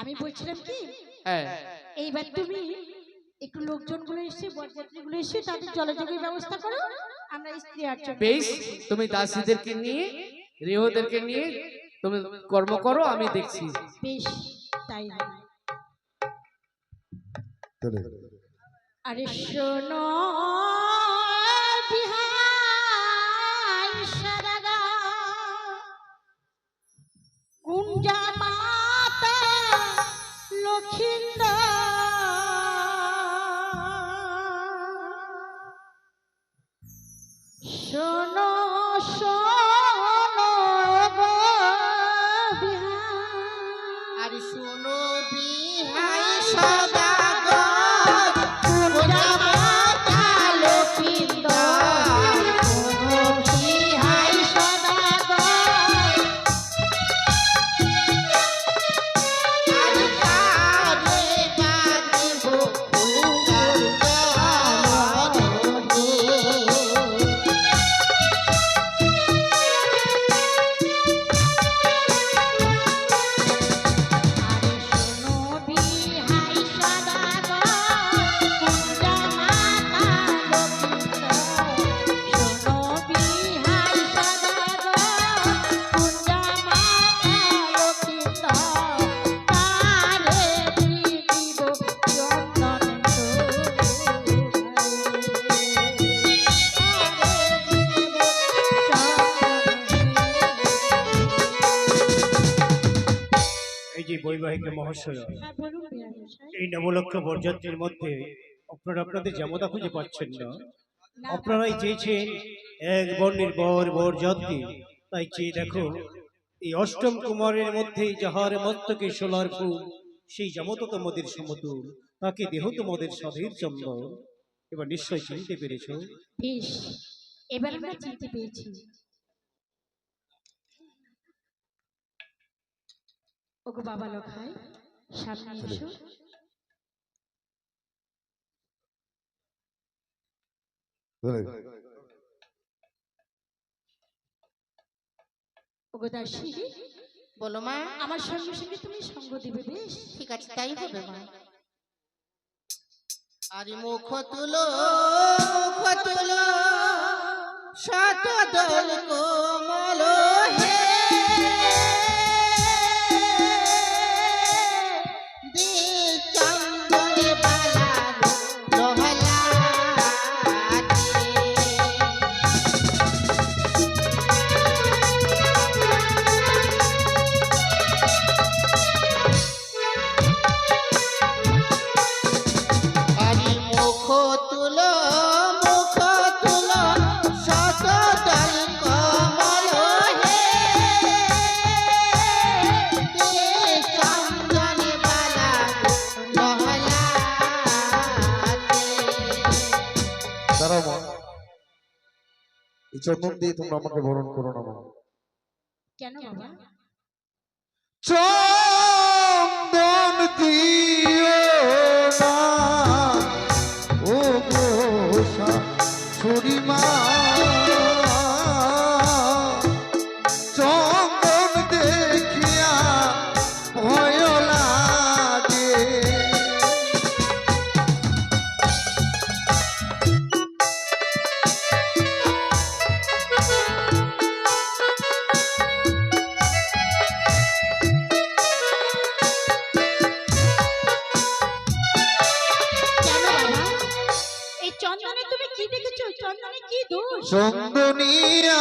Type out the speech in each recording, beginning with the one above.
আমি বলছিলাম কি হ্যাঁ। এইবার তুমি একটু লোকজনগুলো এসে বরযাত্রীগুলো এসে তাদের জলযোগের ব্যবস্থা করো আমরা স্ত্রী আর চলে বেশ তুমি দাসীদেরকে নিয়ে রেহদেরকে নিয়ে তুমি কর্ম করো আমি দেখছি। বেশ তাই আরে শোনো বিহার সারাগা কুঞ্জা শোনো শোনো আর শোনো বিহাই সদাগর বৈবাহিক মহাশয় এই নবলক্ষ বরযাত্রীর মধ্যে আপনারা আপনাদের জামতা খুঁজে পাচ্ছেন না। আপনারাই চেয়েছেন এক বর্ণের বর বরযাত্রী। তাই চেয়ে দেখো, এই অষ্টম কুমারের মধ্যে যাহার মস্তকে সোলার ফুল, সেই জামত তোমাদের সমতুল, তাকে দেহ তোমাদের সাধের চন্দন এবার নিশ্চয় চিনতে পেরেছ? এবার আমরা চিনতে পেরেছি। ওগো বাবা লোক লখাই সামনে এসো। ওগো দাসী বলো মা। আমার সঙ্গে সঙ্গে তুমি সঙ্গ দিবে বেশ। ঠিক আছে তাই হবে মা। আরে মুখ তুলো মুখ তুলো শত দল কোমল। এই চন্দন দিয়ে তোমরা আমাকে বরণ করো না মা। কেন বাবা? চন্দন চন্দনে তুমি কি দেখেছ? চন্দনে কি দোষ? চন্দনিয়া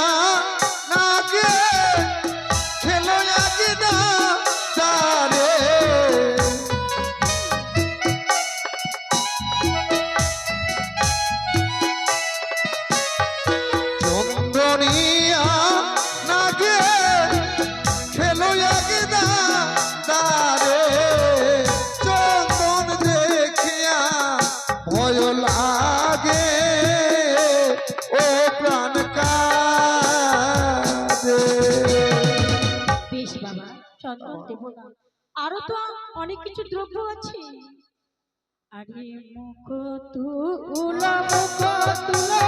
চন্দন দেব না। আরও তো অনেক কিছু দ্রব্য আছে। আরে মুখ তুলা মুখ তুলা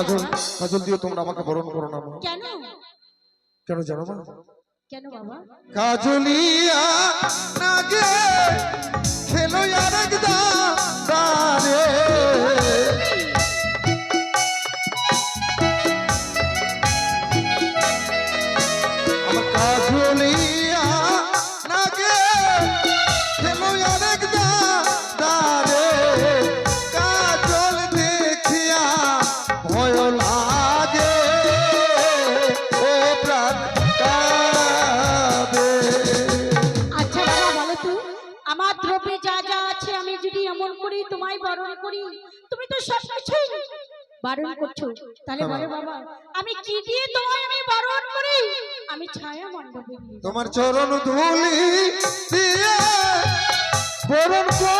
কাজল কাজল দিয়ে তোমরা আমাকে বরণ করো না কেন? কেন জানো মা? কেন বাবা? কাজলিয়া নাগে খেলো আরেক দারে যদি করি তোমায় বরণ করি। তুমি তো সব কিছুই বারণ করছ। তাহলে বলে বাবা আমি কি দিয়ে তোমায় আমি বরণ করি? আমি ছায়া মণ্ডপে তোমার চরণ ধুলি দিয়ে বরণ করো।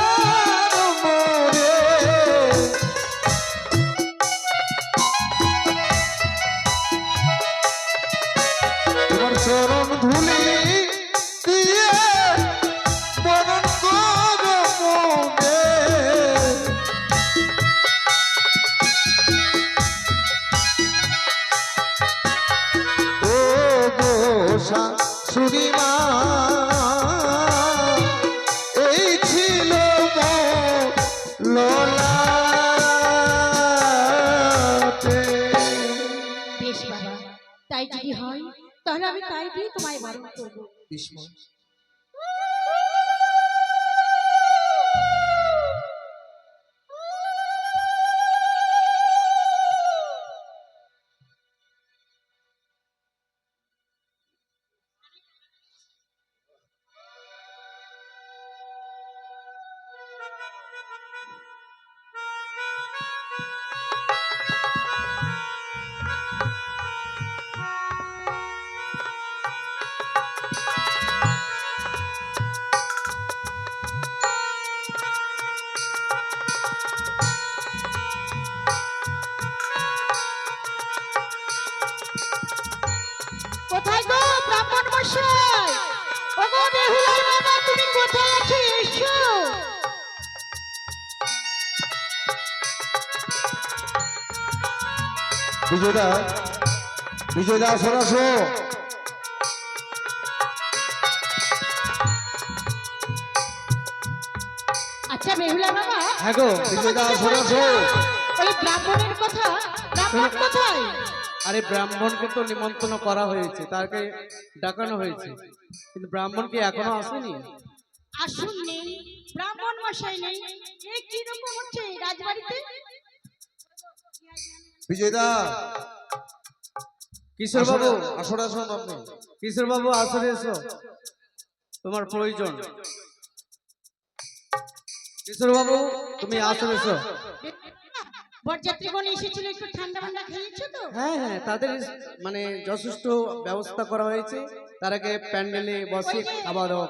কোথায় গো ব্রাহ্মণ মশাই? ও গো বেহুলাই বাবা তুমি কোথায় আছো? এসো। বিজয়দা বিজয়দা আসো আচ্ছা বেহুলা বাবা হ্যাঁ গো বিজয়দা আসো আসো। ব্রাহ্মণের কথা ব্রাহ্মণ কোথায়? আরে ব্রাহ্মণকে তো নিমন্ত্রণ করা হয়েছে তাকে ডাকানো হয়েছে। কিন্তু ব্রাহ্মণ কি এখনও আসেনি? আসুন নেই ব্রাহ্মণ মশাই নেই এ কি রকম হচ্ছে রাজবাড়িতে? বিজয়দা। কিশোর বাবু আসো আসুন আপনি। কিশোর বাবু আসলে এসো। তোমার প্রয়োজন। কিশোর বাবু তুমি আসলে এসো। হ্যাঁ হ্যাঁ তাদের মানে যথেষ্ট ব্যবস্থা করা হয়েছে। তারাকে প্যান্ডেলে বসে খাওয়া দাওয়া